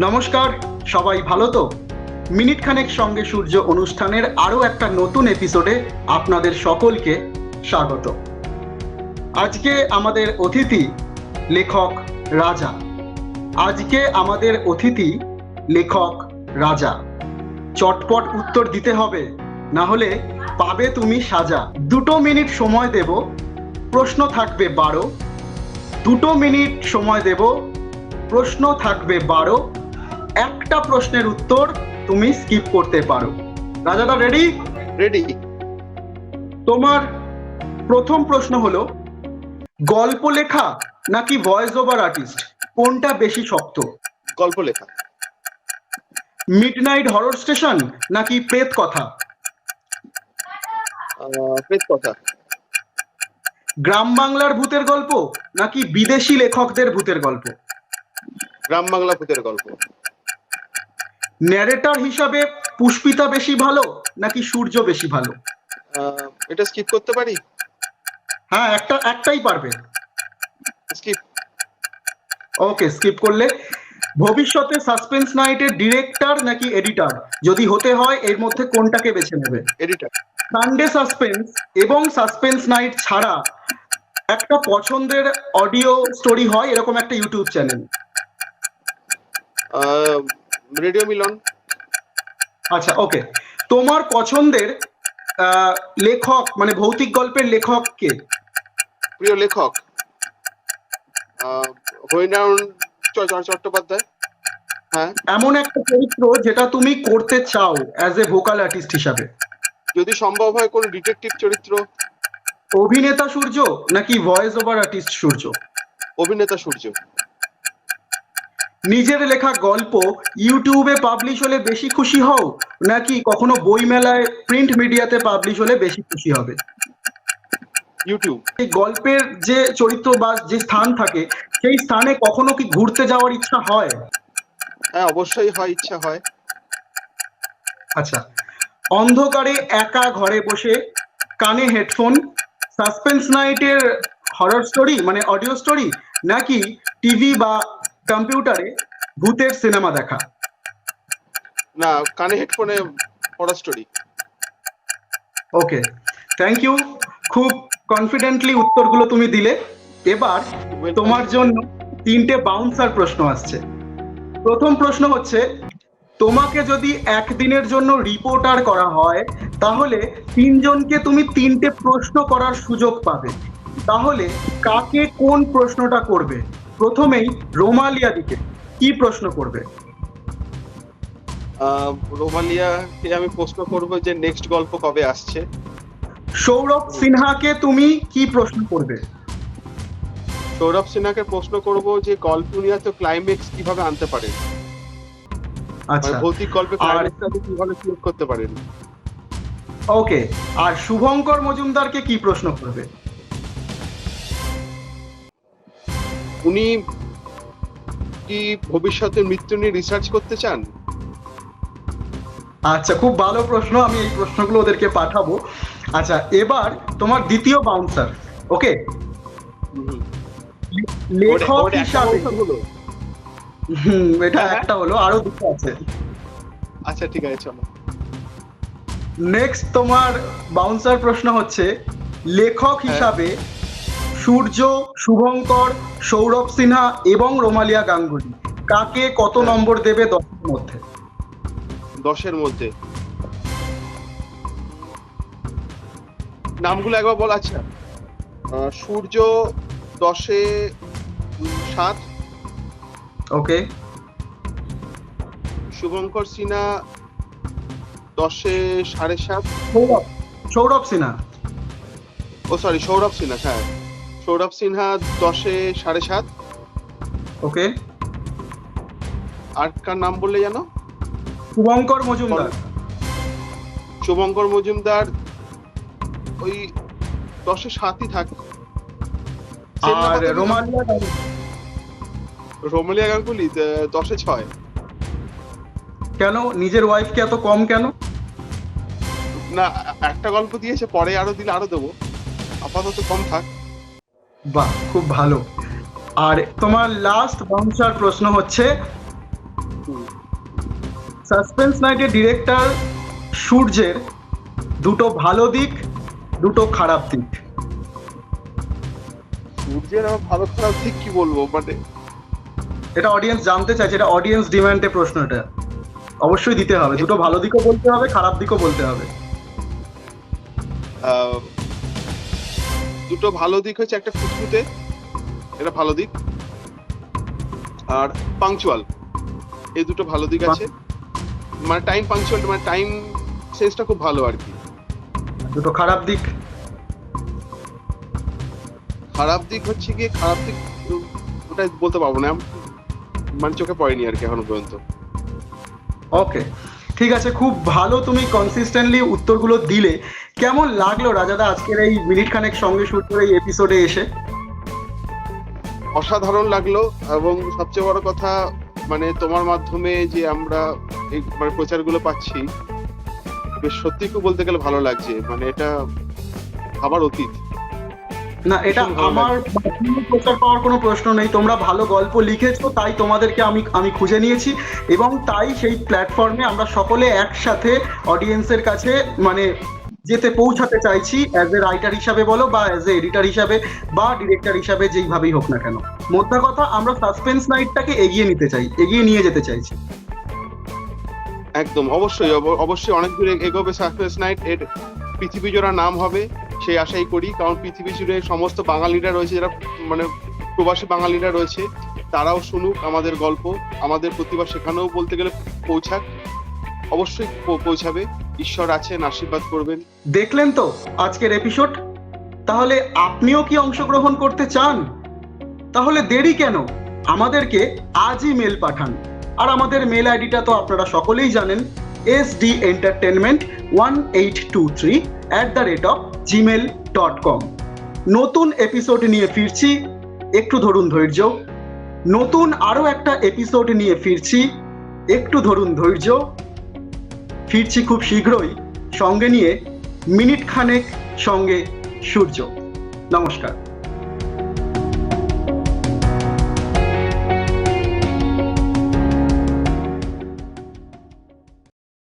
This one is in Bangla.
নমস্কার, সবাই ভালো তো? মিনিট খানেক সঙ্গে সূর্য অনুষ্ঠানের আরও একটা নতুন এপিসোডে আপনাদের সকলকে স্বাগত। আজকে আমাদের অতিথি লেখক রাজা। আজকে আমাদের অতিথি লেখক রাজা। চটপট উত্তর দিতে হবে, না হলে পাবে তুমি সাজা। দুটো মিনিট সময় দেব, প্রশ্ন থাকবে বারো। দুটো মিনিট সময় দেব, প্রশ্ন থাকবে বারো। একটা প্রশ্নের উত্তর তুমি স্কিপ করতে পারো। রাজাদা রেডি রেডি তোমার প্রথম প্রশ্ন হলো গল্প লেখা নাকি ভয়েস ওভার আর্টিস্ট কোনটা বেশি শক্ত? গল্প লেখা। মিডনাইট হরর স্টেশন নাকি প্রেত কথা? প্রেত কথা। গ্রাম বাংলার ভূতের গল্প নাকি বিদেশি লেখকদের ভূতের গল্প? গ্রাম বাংলা ভূতের গল্প। ন্যারেটর হিসাবে পুষ্পিতা বেশি ভালো নাকি সূর্য বেশি ভালো? এটা স্কিপ করতে পারি? হ্যাঁ একটা একটাই পারবে। স্কিপ ওকে স্কিপ করলে। ভবিষ্যতে সাসপেন্স নাইটের ডিরেক্টর নাকি এডিটর যদি হতে হয় এর মধ্যে কোনটাকে বেছে নেবে? এডিটার সানডে সাসপেন্স এবং সাসপেন্স নাইট ছাড়া একটা পছন্দের অডিও স্টোরি হয় এরকম একটা ইউটিউব চ্যানেল রেডিও মিলন আচ্ছা ওকে তোমার পছন্দের লেখক মানে ভৌতিক গল্পের লেখক কে? প্রিয় লেখক হরিনারায়ণ চট্টোপাধ্যায় হ্যাঁ? এমন একটা চরিত্র যেটা তুমি করতে চাও অ্যাজ এ ভোকাল আর্টিস্ট হিসাবে। যদি সম্ভব হয় কোনো ডিটেকটিভ চরিত্র। অভিনেতা সূর্য নাকি ভয়েস ওভার আর্টিস্ট সূর্য? অভিনেতা সূর্য। নিজের লেখা গল্প ইউটিউবে পাবলিশ হলে বেশি খুশি হও নাকি কখনো বই মেলায় প্রিন্ট মিডিয়াতে পাবলিশ হলে বেশি খুশি হবে? ইউটিউব। এই গল্পের যে চরিত্র বা যে স্থান থাকে সেই স্থানে কখনো কি ঘুরতে যাওয়ার ইচ্ছা হয়? হ্যাঁ অবশ্যই হয় ইচ্ছা হয়। আচ্ছা অন্ধকারে একা ঘরে বসে কানে হেডফোন সাসপেন্স নাইটের হরর স্টোরি মানে অডিও স্টোরি নাকি টিভি বা কম্পিউটারে ভূতের সিনেমা দেখা। না কানে হেডফোনে পড়া স্টোরি ওকে থ্যাংক ইউ খুব কনফিডেন্টলি উত্তরগুলো তুমি দিলে। এবার তোমার জন্য তিনটে বাউন্সার প্রশ্ন আসছে। প্রথম প্রশ্ন হচ্ছে তোমাকে যদি একদিনের জন্য রিপোর্টার করা হয় তাহলে তিনজনকে তুমি তিনটে প্রশ্ন করার সুযোগ পাবে। তাহলে কাকে কোন প্রশ্নটা করবে? প্রথমেই রোমালিয়া দিকে কি প্রশ্ন করবে? রোমালিয়াকে আমি প্রশ্ন করব যে নেক্সট গল্প কবে আসছে? সৌরভ সিনহাকে তুমি কি প্রশ্ন করবে? সৌরভ সিনহাকে প্রশ্ন করব যে গল্প নিয়ে তো ক্লাইম্যাক্স কীভাবে আনতে পারেন? আচ্ছা। মানে ভৌতিক গল্পে ক্লাইম্যাক্সটাকে কীভাবে ক্রিয়েট করতে পারেন? ওকে আর শুভঙ্কর মজুমদারকে কি প্রশ্ন করবে? উনি কি ভবিষ্যতে মৃত্যু নিয়ে রিসার্চ করতে চান? আচ্ছা খুব ভালো প্রশ্ন আমি এই প্রশ্নগুলো ওদেরকে পাঠাবো। আচ্ছা এবার তোমার দ্বিতীয় বাউন্সার ওকে লেখক হিসাবে হুম, এটা হ্যাঁ। একটা হলো আরও দুটো আছে। আচ্ছা ঠিক আছে চলো। নেক্সট তোমার বাউন্সার প্রশ্ন হচ্ছে লেখক হ্যাঁ। হিসাবে সূর্য শুভঙ্কর সৌরভ সিনহা এবং রোমালিয়া গাঙ্গুলি। কাকে কত। নম্বর দেবে দশের মধ্যে? দশের মধ্যে। নামগুলো একবার বল আচ্ছা। সূর্য দশে সাত। ওকে। শুভঙ্কর সিনহা দশে সাড়ে সাত। সৌরভ। সৌরভ সিনহা। ও সরি সৌরভ সিনহা হ্যাঁ। সৌরভ সিনহা দশে সাড়ে সাত। ওকে। আর কার নাম বললে জানো? শুভঙ্কর মজুমদার। শুভঙ্কর মজুমদার ওই দশে সাতই থাক। আর রোমালিয়া রোমালিয়া গাঙ্গুলি দশে ছয়। কেন? নিজের ওয়াইফকে এত কম কেন? না একটা গল্প দিয়েছে পরে আরও দিলে আরও দেবো। আপাতত কম থাক। বাহ খুব ভালো। আর তোমার লাস্ট বাউন্সার প্রশ্ন হচ্ছে সাসপেন্স নাইটের ডিরেক্টর সূর্যের দুটো ভালো দিক দুটো খারাপ দিক। সূর্যের আমার ভালো খারাপ ঠিক কি বলব? মানে এটা অডিয়েন্স জানতে চাইছে এটা অডিয়েন্স ডিমান্ডে প্রশ্ন এটা। অবশ্যই দিতে হবে। দুটো ভালো দিকও বলতে হবে খারাপ দিকও বলতে হবে। দুটো ভালো দিক হচ্ছে একটা ফুটফুটে এটা ভালো দিক। আর পাংচুয়াল এই দুটো ভালো দিক আছে। মানে টাইম পাংচুয়াল মানে টাইম সেন্সটা খুব ভালো আর কি। দুটো খারাপ দিক? খারাপ দিক হচ্ছে কি খারাপ দিক ওটা বলতে পারব না। মানে চোখে পড়েনি আর কি এখনও পর্যন্ত। ওকে ঠিক আছে খুব ভালো তুমি কনসিস্টেন্টলি উত্তরগুলো দিলে। কেমন লাগল রাজাদা আজকের এই মিনিট খানেক সঙ্গে শুট করে এই এপিসোডে এসে? অসাধারণ লাগল এবং সবচেয়ে বড় কথা মানে তোমার মাধ্যমে যে আমরা এই মানে প্রচারগুলো পাচ্ছি বেশ সত্যি খুব বলতে গেলে ভালো লাগছে। মানে এটা আবার অতীত। না এটা আমার প্রচার পাওয়ার কোনো প্রশ্ন নেই। তোমরা ভালো গল্প লিখেছো তাই তোমাদেরকে আমি আমি খুঁজে নিয়েছি এবং তাই সেই প্ল্যাটফর্মে আমরা সকলে একসাথে অডিয়েন্সের কাছে মানে যেতে পৌঁছাতে চাইছি অ্যাজ এ রাইটার হিসাবে বলো বা অ্যাজ এ এডিটার হিসাবে বা ডিরেক্টর হিসাবে যেইভাবেই হোক না কেন। মোদ্দা কথা, আমরা সাসপেন্স নাইটটাকে এগিয়ে নিতে চাই, এগিয়ে নিয়ে যেতে চাইছি। একদম, অবশ্যই, অব- অবশ্যই অনেক দূরে এগোবে সাসপেন্স নাইট এর পৃথিবী জোড়া নাম হবে, সেই আশাই করি, কারণ পৃথিবী জুড়ে সমস্ত বাঙালিরা রয়েছে, যারা মানে প্রবাসী বাঙালিরা রয়েছে, তারাও শুনুক আমাদের গল্প, আমাদের প্রতিভা সেখানেও বলতে গেলে পৌঁছাক, অবশ্যই পৌঁছাবে। ঈশ্বর আছেন, আশীর্বাদ করবেন। দেখলেন তো আজকের এপিসোড তাহলে আপনিও কি অংশগ্রহণ করতে চান? তাহলে দেরি কেন? আমাদেরকে আজই মেল পাঠান। আর আমাদের মেল আইডিটা তো আপনারা সকলেই জানেন S D entertainment one eight two three at the rate of Gmail dot com নতুন এপিসোড নিয়ে ফিরছি, একটু ধরুন ধৈর্য। নতুন আরও একটা এপিসোড নিয়ে ফিরছি, একটু ধরুন ধৈর্য। ফিরছি খুব শীঘ্রই। সঙ্গে নিয়ে মিনিট খানেক সঙ্গে সূর্য। নমস্কার।